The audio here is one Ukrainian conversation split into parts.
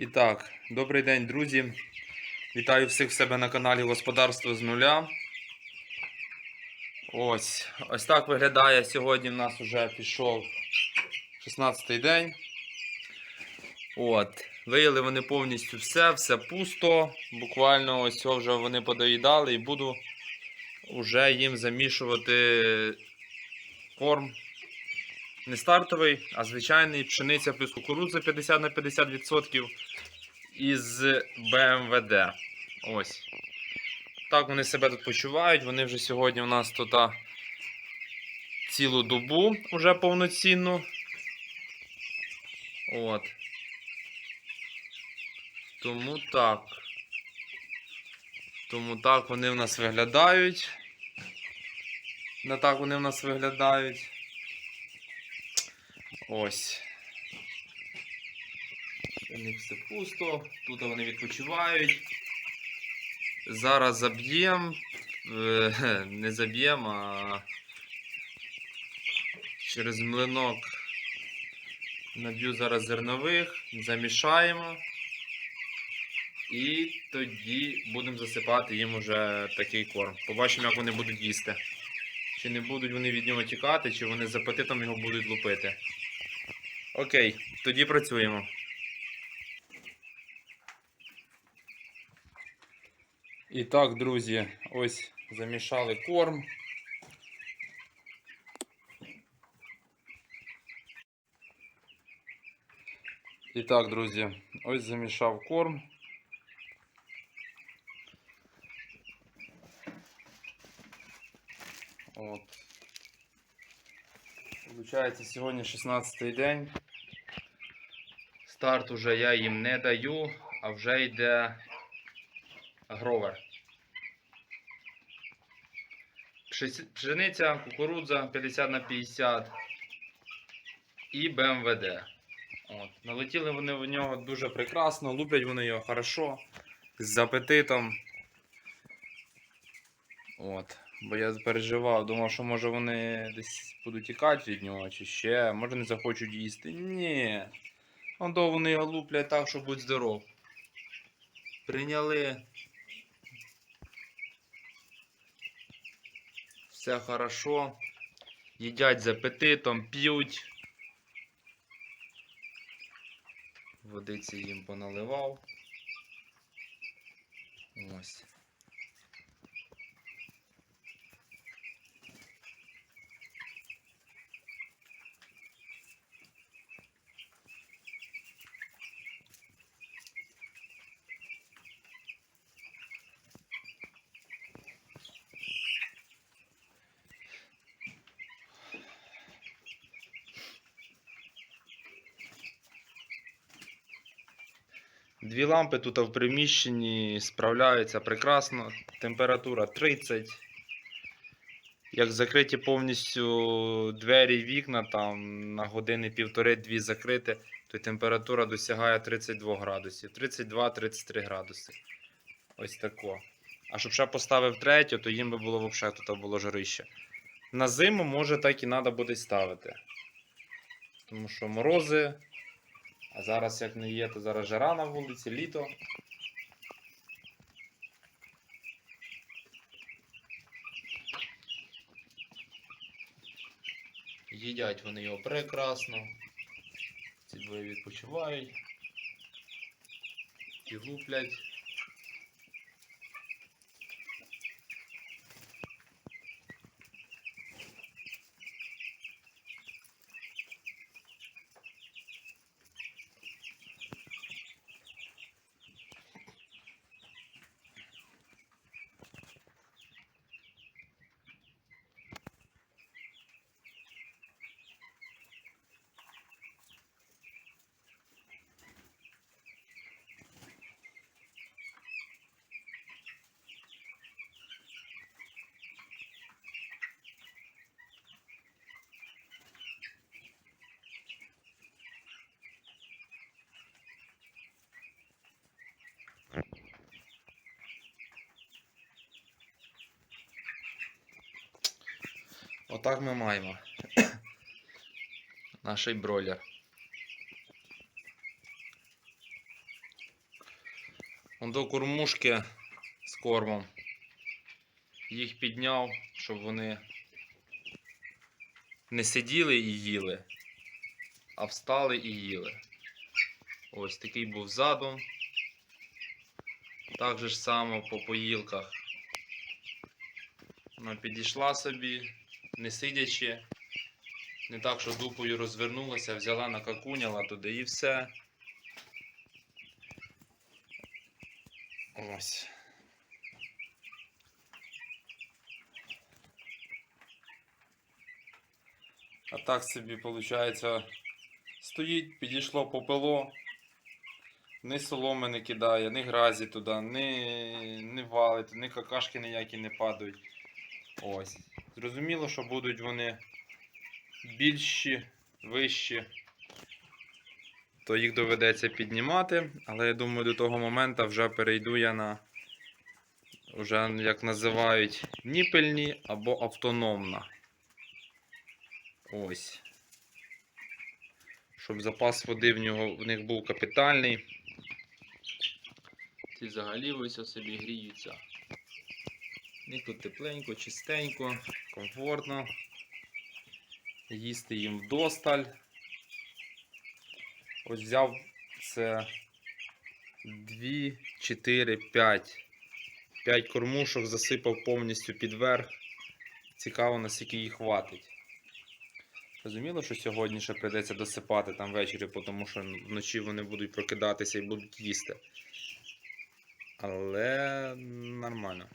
І так, добрий день, друзі. Вітаю всіх в себе на каналі Господарство з нуля. Ось, ось так виглядає. Сьогодні в нас вже пішов 16-й день. От, виїли вони повністю все, все пусто. Буквально ось цього вже вони подоїдали і буду вже їм замішувати корм. Не стартовий, а звичайний пшениця плюс кукурудза 50 на 50% із БМВД. Ось. Так вони себе тут почувають. Вони вже сьогодні у нас тут цілу добу вже повноцінну. От. Тому так. Тому так вони в нас виглядають. Не так вони в нас виглядають. Ось. У них все пусто, тут вони відпочивають. Зараз заб'ємо. Е, Не заб'ємо, а через млинок наб'ю зараз зернових, замішаємо. І тоді будемо засипати їм уже такий корм. Побачимо, як вони будуть їсти. Чи не будуть вони від нього тікати, чи вони з апетитом його будуть лупити. Окей, тоді працюємо. І так, друзі, ось замішали корм. І так, друзі, ось замішав корм. От. Получається, сьогодні 16 день. Старт уже я їм не даю, а вже йде гровер. Пшениця, кукурудза 50 на 50 і БМВД. От. Налетіли вони в нього дуже прекрасно, луплять вони його хорошо, з апетитом. От. Бо я переживав, думав, що може вони десь будуть тікати від нього, чи ще, може не захочуть їсти. Ні. Он вони його луплять так, що будь здоров. Прийняли. Все хорошо. Їдять з апетитом, п'ють. Водиці їм поналивав. Ось. Дві лампи тут в приміщенні справляються прекрасно. Температура 30. Як закриті повністю двері вікна, там на години півтори-дві закрити, то температура досягає 32 градусів. 32-33 градуси. Ось тако. А щоб ще поставив третю, то їм би було взагалі тут було жарище. На зиму може так і треба буде ставити. Тому що морози. А зараз як не є, то зараз жара на вулиці, літо. Їдять вони його прекрасно. Ці двоє відпочивають. І луплять. Отак ми маємо. Наш бройлер. Он до кормушки з кормом. Їх підняв, щоб вони не сиділи і їли, а встали і їли. Ось такий був задум. Так же ж само по поїлках. Вона підійшла собі, не сидячи, не так, що дупою розвернулася, взяла, накакуняла туди і все. Ось. А так собі, виходить, стоїть, підійшло попело, ні соломи не кидає, ні гразі туди, ні, ні валить, ні какашки ніякі не падають. Ось. Зрозуміло, що будуть вони більші, вищі, то їх доведеться піднімати, але я думаю, до того моменту вже перейду я на, вже, як називають, ніпельні або автономна. Ось. Щоб запас води в, нього, в них був капітальний. Ці взагалі ось собі гріються. Них тут тепленько, чистенько, комфортно. Їсти їм вдосталь. Ось взяв це 2, 4, 5. 5 кормушок засипав повністю під верх. Цікаво, наскільки їх хватить. Зрозуміло, що сьогодні ще прийдеться досипати там ввечері, тому що вночі вони будуть прокидатися і будуть їсти. Але нормально.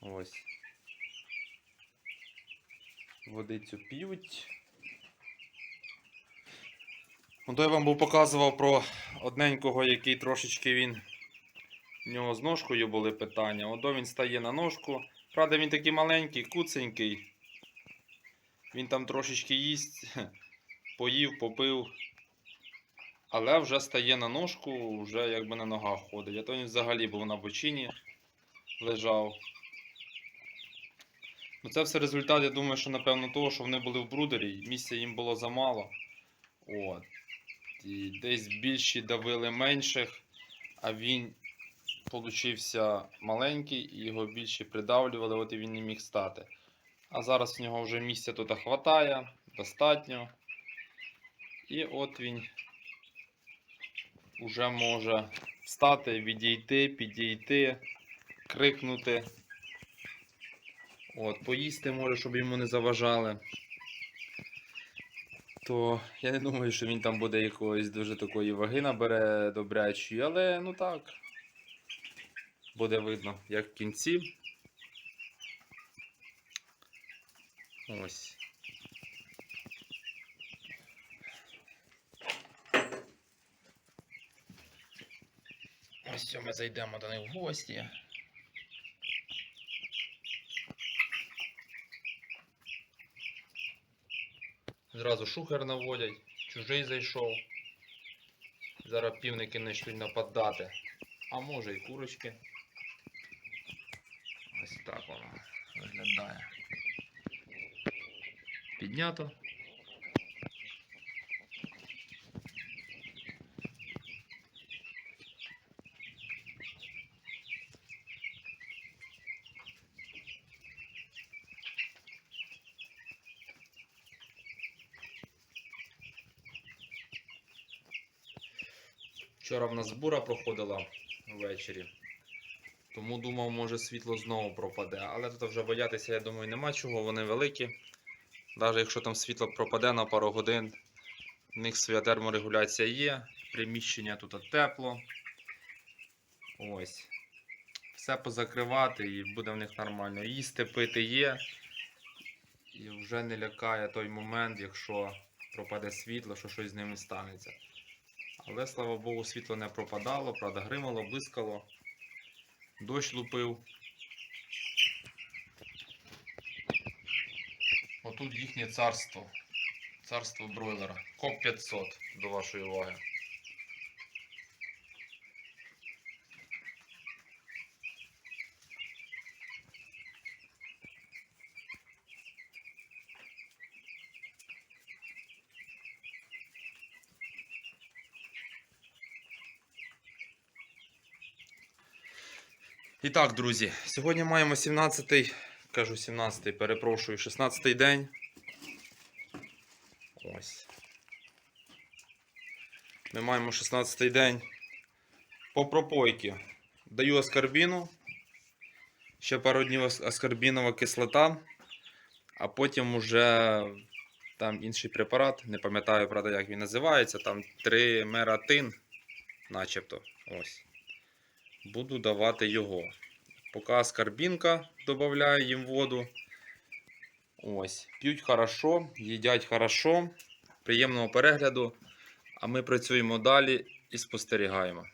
Ось. Водицю п'ють. Ну, то я вам був показував про одненького, який трошечки він. В нього з ножкою були питання. Ото він стає на ножку. Правда, він такий маленький, куценький. Він там трошечки їсть, поїв, попив. Але вже стає на ножку, вже якби на ногах ходить. А то він взагалі був на бочині, лежав. Ну це все результат, я думаю, що напевно того, що вони були в брудері, місця їм було замало. От. І десь більші давили менших, а він получився маленький, і його більше придавлювали, от і він не міг стати. А зараз в нього вже місця тут хватає, достатньо. І от він вже може встати, відійти, підійти, крикнути. От, поїсти може, щоб йому не заважали. То я не думаю, що він там буде якоїсь дуже такої ваги набере добрячої, але ну так. Буде видно, як в кінці. Ось. Ось ми зайдемо до них в гості. Зразу шухер наводять, чужий зайшов. Зараз півники почнуть нападати. А може і курочки. Ось так воно виглядає. Піднято. Вчора в нас бура проходила ввечері. Тому думав, може світло знову пропаде. Але тут вже боятися, я думаю, нема чого, вони великі. Навіть якщо там світло пропаде на пару годин, в них своя терморегуляція є, приміщення тут тепло. Ось. Все позакривати і буде в них нормально. Їсти пити є. І вже не лякає той момент, якщо пропаде світло, що щось з ними станеться. Але, слава Богу, світло не пропадало, правда, гримало, блискало, дощ лупив. Отут їхнє царство. Царство бройлера. КОП 500 до вашої уваги. І так, друзі, сьогодні маємо 17-й, кажу 17-й, перепрошую, 16-й день. Ось. Ми маємо 16-й день по пропойки. Даю аскарбіну. Ще пару днів аскарбінова кислота, а потім уже там інший препарат, не пам'ятаю, правда, як він називається, там тримератин, начебто. Ось. Буду давати його. Поки скарбінка додаю їм воду. Ось. П'ють хорошо, їдять хорошо. Приємного перегляду. А ми працюємо далі і спостерігаємо.